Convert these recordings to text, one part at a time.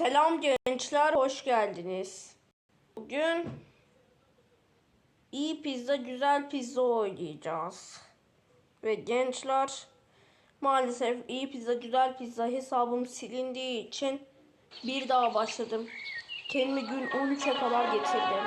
Selam gençler, hoş geldiniz. Bugün iyi pizza, güzel pizza oynayacağız. Ve gençler, maalesef iyi pizza, güzel pizza hesabım silindiği için bir daha başladım. Kendimi gün 13'e kadar getirdim.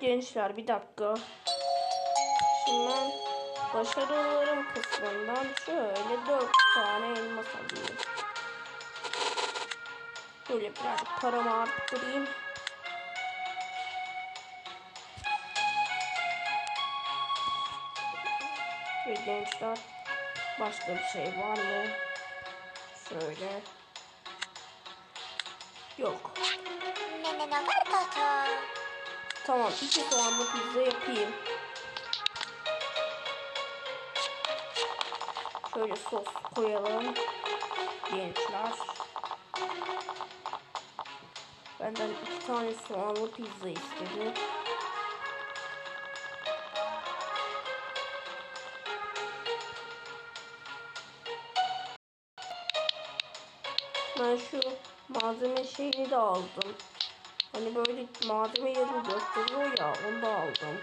Gençler bir dakika. Ben başarılarım kısmından şöyle dört tane elmas alayım. Böyle birazcık paramı arttırayım. Ve gençler başka bir şey var mı? Şöyle. Yok. Tamam iki soğanlı pizza yapayım. Şöyle sos koyalım. Gençler. Benden iki tane soğanlı pizza istedi. Ben şu malzeme şeyini de aldım. Hani böyle malzeme yerini gösteriyor ya onu da aldım.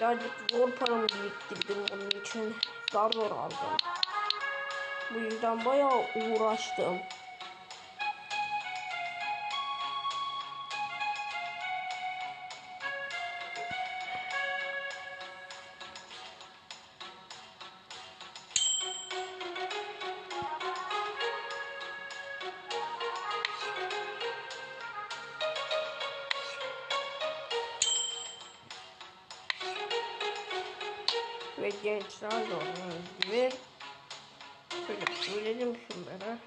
Birazcık zor paramı biriktirdim bunun için. Zar zor aldım. Bu yüzden bayağı uğraştım. Gençler gördüğünüz gibi şöyle bölelim şunları.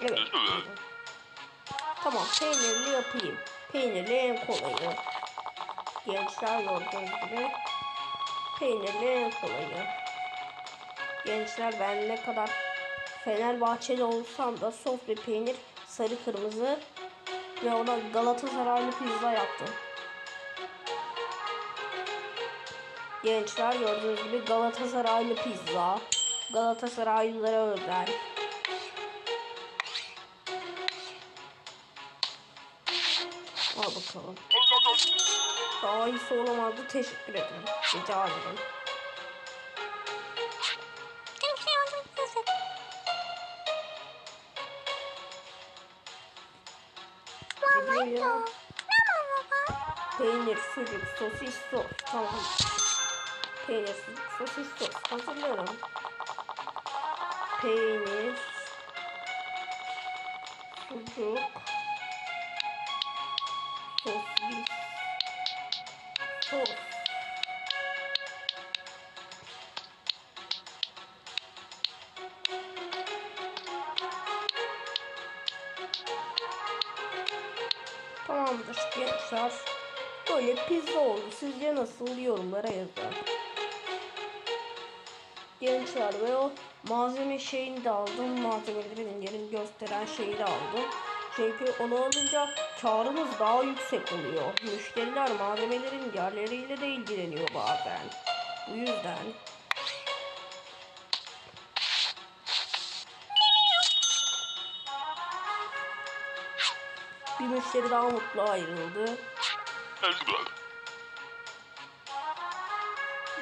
Evet. Tamam peynirli yapayım. Peynirli en kolayı. Gençler gördüğünüz gibi peynirli en kolayı. Gençler ben ne kadar Fenerbahçeli olsam da ve peynir sarı kırmızı ve ona Galatasaraylı pizza yaptım. Gençler gördüğünüz gibi Galatasaraylı pizza. Galatasaraylılara özel. Bakalım. Daha iyisi olamazdı. Teşekkür ederim. Rica ederim. Geliyor. Peynir, sucuk, sosis, sos. Tamam. Peynir, sucuk, sosis, sos. Hazırlıyorum. Peynir, sucuk, sos. Tamamdır gençler. Böyle pizza oldu. Sizce nasıl yorumlara yazın. Gençler ve o malzeme şeyini de aldım. Malzemelerin yerini gösteren şeyi de aldım. Çünkü onu alınca karımız daha yüksek oluyor. Müşteriler malzemelerin yerleriyle de ilgileniyor bazen. Bu yüzden bir müşteri daha mutlu ayrıldı.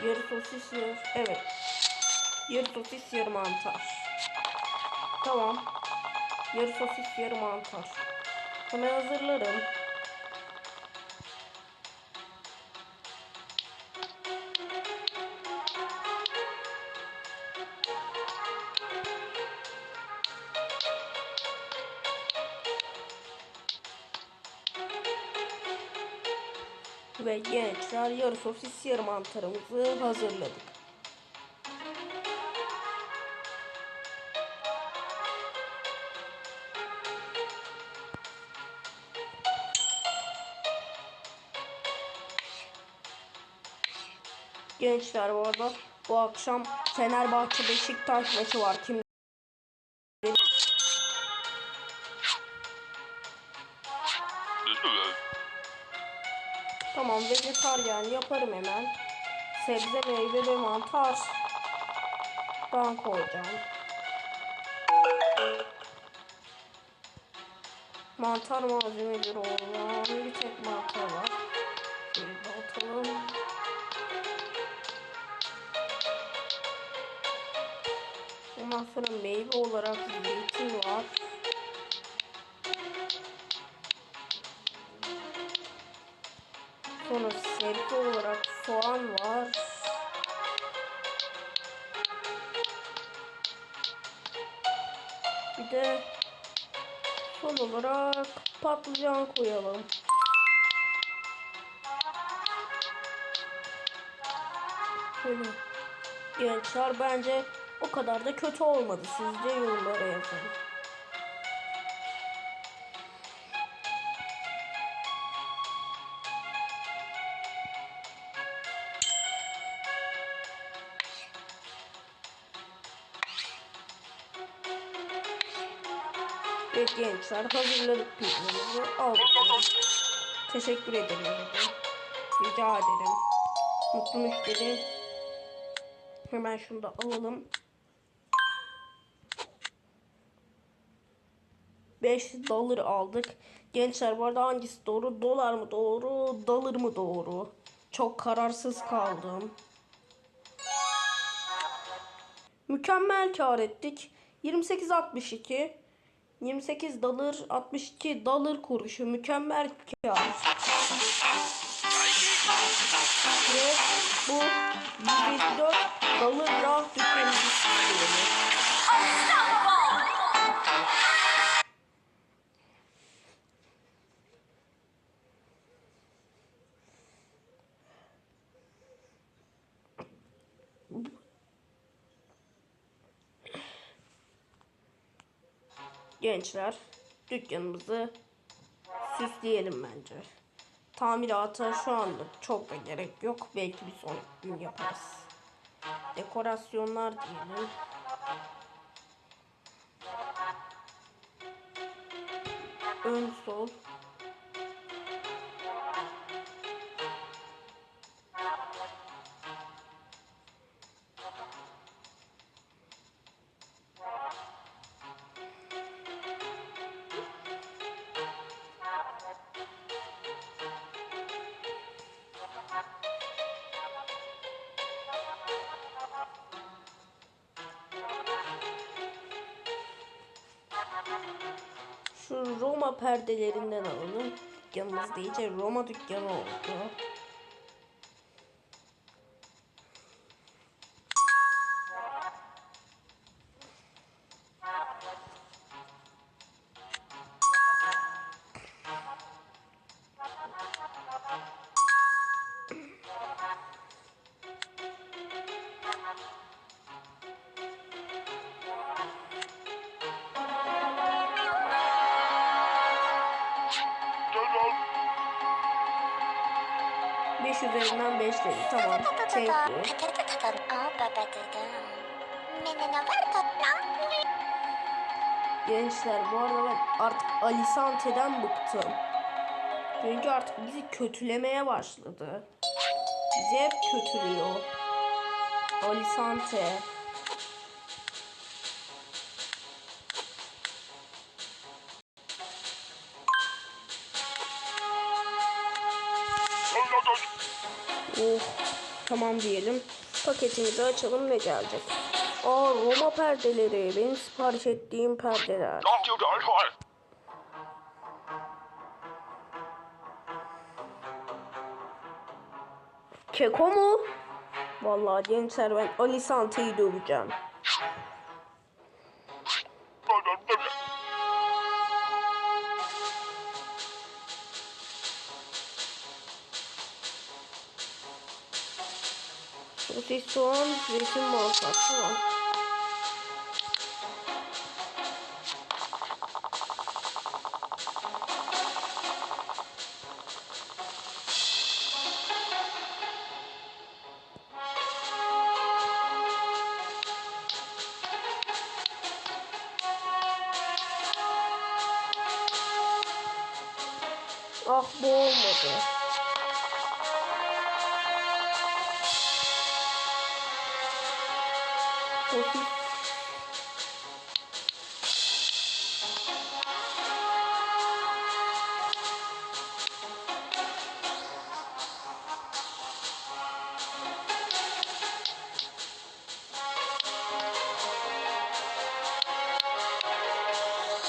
Yarı sosis yarı... Evet. Yarı sosis yarı mantar. Tamam. Yarı sosis yarı mantar. Hemen hazırlarım. Ve gençler yarı sosis yarı mantarımızı hazırladık. Gençler bu arada bu akşam Fenerbahçe Beşiktaş maçı var. Kim Tamam vejetaryen yaparım hemen. Sebze, meyve ve mantar. Ben koyacağım. Mantar malzemeleri olan bir tek mantar var. Ondan sonra meyve olarak zeytin var. Sonra sebze olarak soğan var. Bir de son olarak patlıcan koyalım. Şöyle. Gençler bence o kadar da kötü olmadı. Sizce yorumlara yazın. Evet gençler hazırladık pizzamızı aldık. Teşekkür ederim. Rica ederim. Mutlu müşteri. Hemen şunu da alalım. 5 dolar aldık. Gençler bu arada hangisi doğru? Dolar mı doğru? Dolar mı doğru? Çok kararsız kaldım. Mükemmel kar ettik. 28.62 28 dolar 62 dolar kuruşu mükemmel kar. Ve bu 174 dolarla dükkanımızı istiyoruz. Gençler dükkanımızı süsleyelim bence. Tamirata şu anda çok da gerek yok. Belki bir sonraki gün yaparız. Dekorasyonlar diyelim. Ön sol. Roma perdelerinden alalım. Dükkanımız iyice Roma dükkanı oldu. Üzerinden 5 dedi. Tamam. Thank you. Gençler bu arada ben artık Alisante'den bıktım. Çünkü artık bizi kötülemeye başladı. Bizi hep kötülüyor. Alisante. Tamam diyelim. Paketimizi açalım ve gelecek. Aa Roma perdeleri. Benim sipariş ettiğim perdeler. Keko mu? Vallahi gençler ben Ali Santa'yı döveceğim. Çift soğan, zeytin, mantar. Tamam. Ah bu olmadı.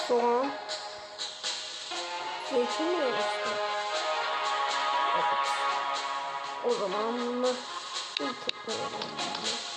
Soğan. Zeytin mi? Evet. O zaman bunu bir koyalım.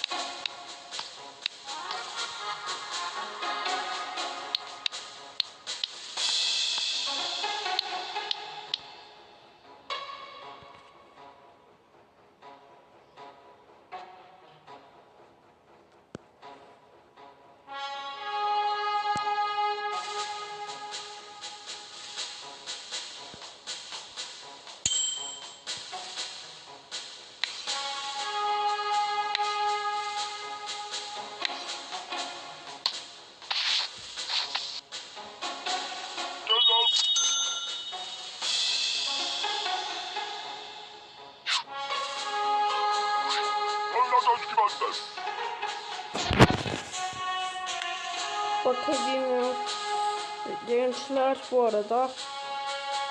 Gençler bu arada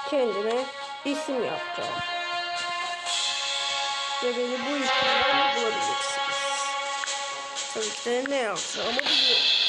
kendime isim yapacağım. Ve beni bu isimden bulabilirsiniz. Tabii ki de ne yapacağımı biliyorum.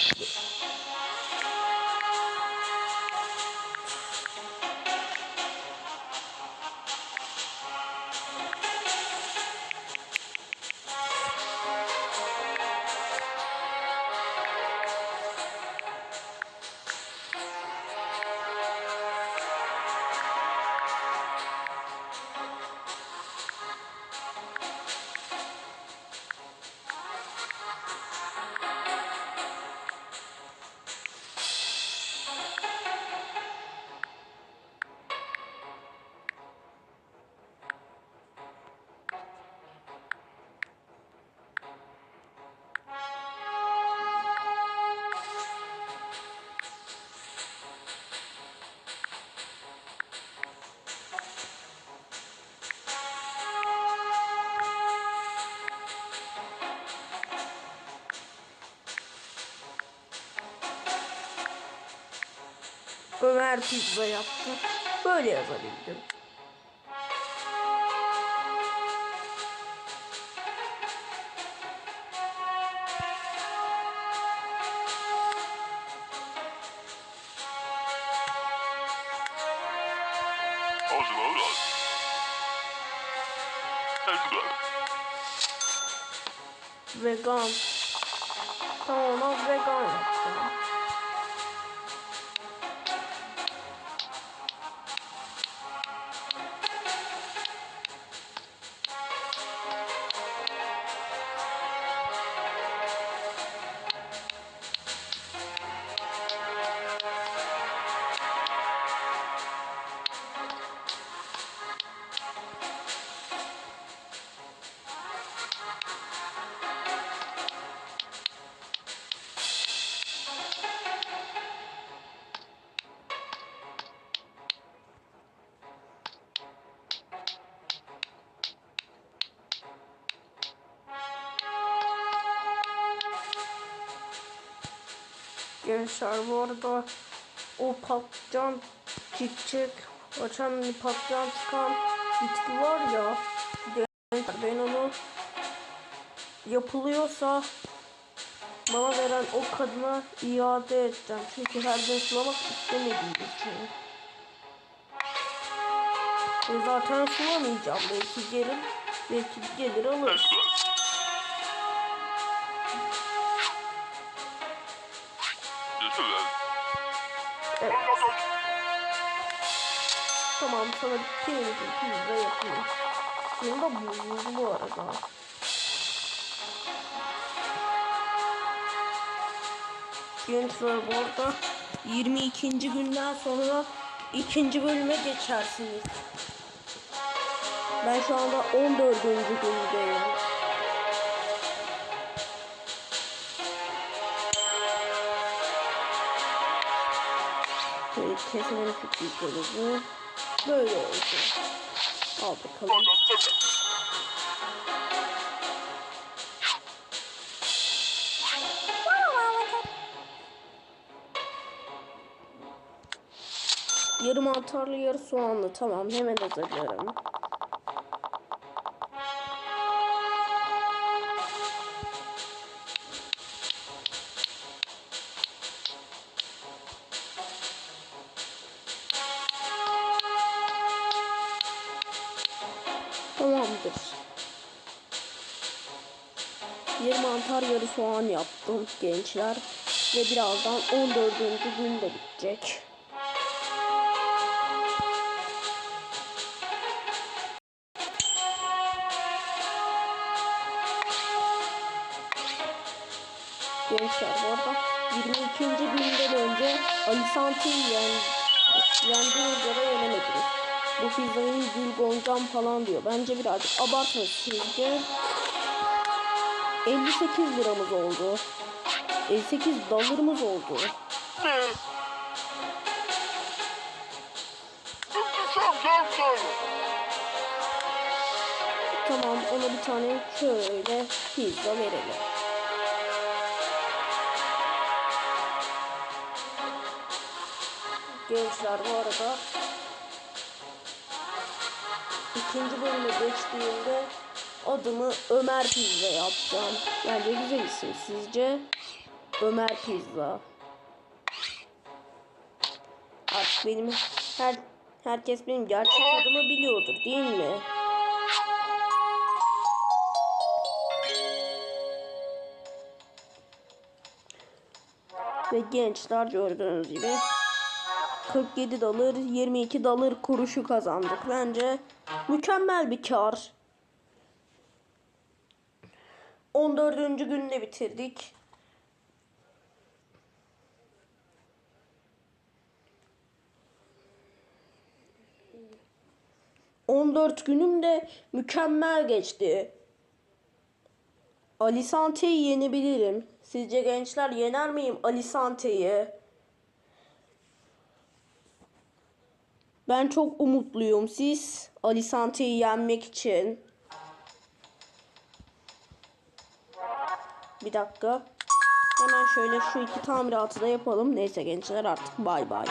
Ömer pizza yaptı. Böyle yazabildim. Gençler bu arada o patlıcan çiçek açan bir patlıcan çıkan bitki var ya ben onu yapılıyorsa bana veren o kadına iade edeceğim. Çünkü her gün sulamak istemediğim için. E zaten sulamayacağım. Belki gelir, belki gelir alır. Tamam sana bir pirinci pizza yapayım. Bunu da buzlu bu arada. Gençler bu arada 22. günden sonra ikinci bölüme geçersiniz. Ben şu anda 14. gündeyim. Keselim şu büyüklerimizi. Böyle oldu. Al bakalım. Yarım mantarlı yarı soğanlı. Tamam hemen hazırlarım. Tamamdır. Bir mantar yarı soğan yaptım gençler. Ve birazdan 14. gün de bitecek. Gençler bu arada 22. günden önce Ali Santi'yi yen, yendiniz ya da yenemediniz. Bu pizzanın gül goncam falan diyor. Bence birazcık abartmış sizce. 58 liramız oldu. 58 dolarımız oldu. Tamam ona bir tane şöyle pizza verelim. Gençler bu arada ikinci bölüme geçtiğimde adımı Ömer Pizza yapacağım. Bence güzel isim sizce? Ömer Pizza. Artık benim her herkes benim gerçek adımı biliyordur değil mi? Ve gençler gördüğünüz gibi 47 dolar 22 dolar kuruşu kazandık. Bence mükemmel bir kar. 14. günde bitirdik. ...14 günüm de mükemmel geçti. Ali Sante'yi yenebilirim. Sizce gençler yener miyim Ali Ben çok umutluyum. Siz Ali Sante'yi yenmek için. Bir dakika. Hemen şöyle şu iki tamiratı da yapalım. Neyse gençler artık bay bay.